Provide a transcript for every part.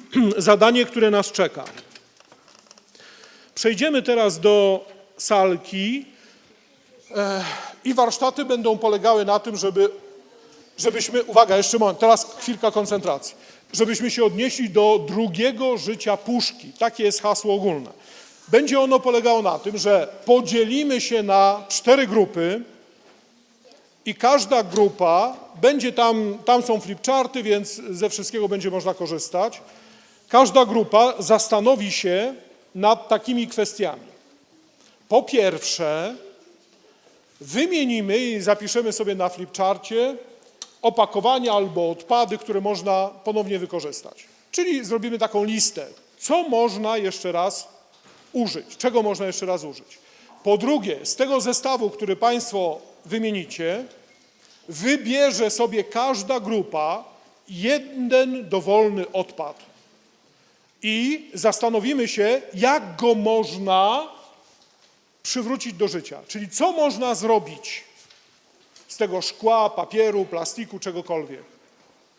zadanie, które nas czeka. Przejdziemy teraz do salki e, i warsztaty będą polegały na tym, żeby, żebyśmy, uwaga, jeszcze moment, teraz chwilka koncentracji, żebyśmy się odnieśli do drugiego życia puszki. Takie jest hasło ogólne. Będzie ono polegało na tym, że podzielimy się na cztery grupy i każda grupa będzie tam, tam są flipcharty, więc ze wszystkiego będzie można korzystać. Każda grupa zastanowi się nad takimi kwestiami. Po pierwsze, wymienimy i zapiszemy sobie na flipcharcie opakowania albo odpady, które można ponownie wykorzystać. Czyli zrobimy taką listę, co można jeszcze raz użyć, czego można jeszcze raz użyć. Po drugie, z tego zestawu, który Państwo wymienicie, wybierze sobie każda grupa jeden dowolny odpad i zastanowimy się, jak go można przywrócić do życia. Czyli co można zrobić z tego szkła, papieru, plastiku, czegokolwiek.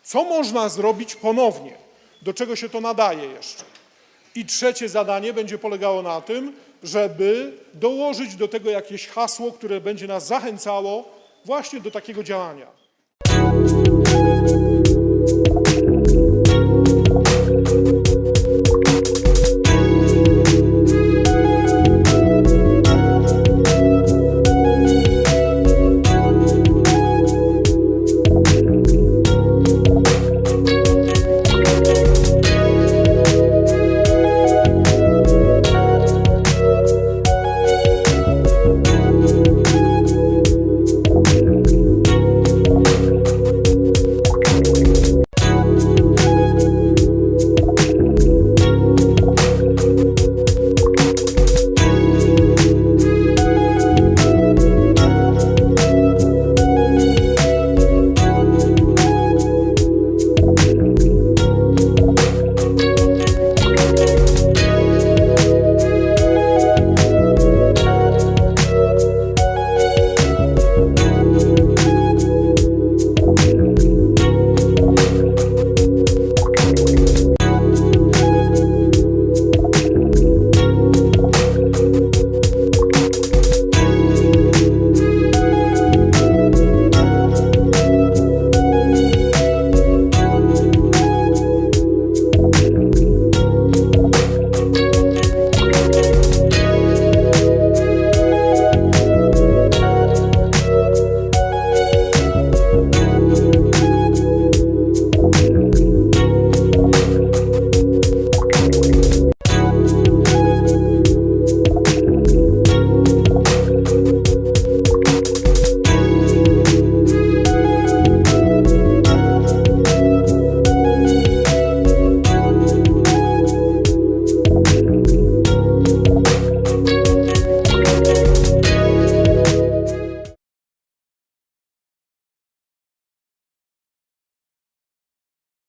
Co można zrobić ponownie? Do czego się to nadaje jeszcze? I trzecie zadanie będzie polegało na tym, żeby dołożyć do tego jakieś hasło, które będzie nas zachęcało właśnie do takiego działania.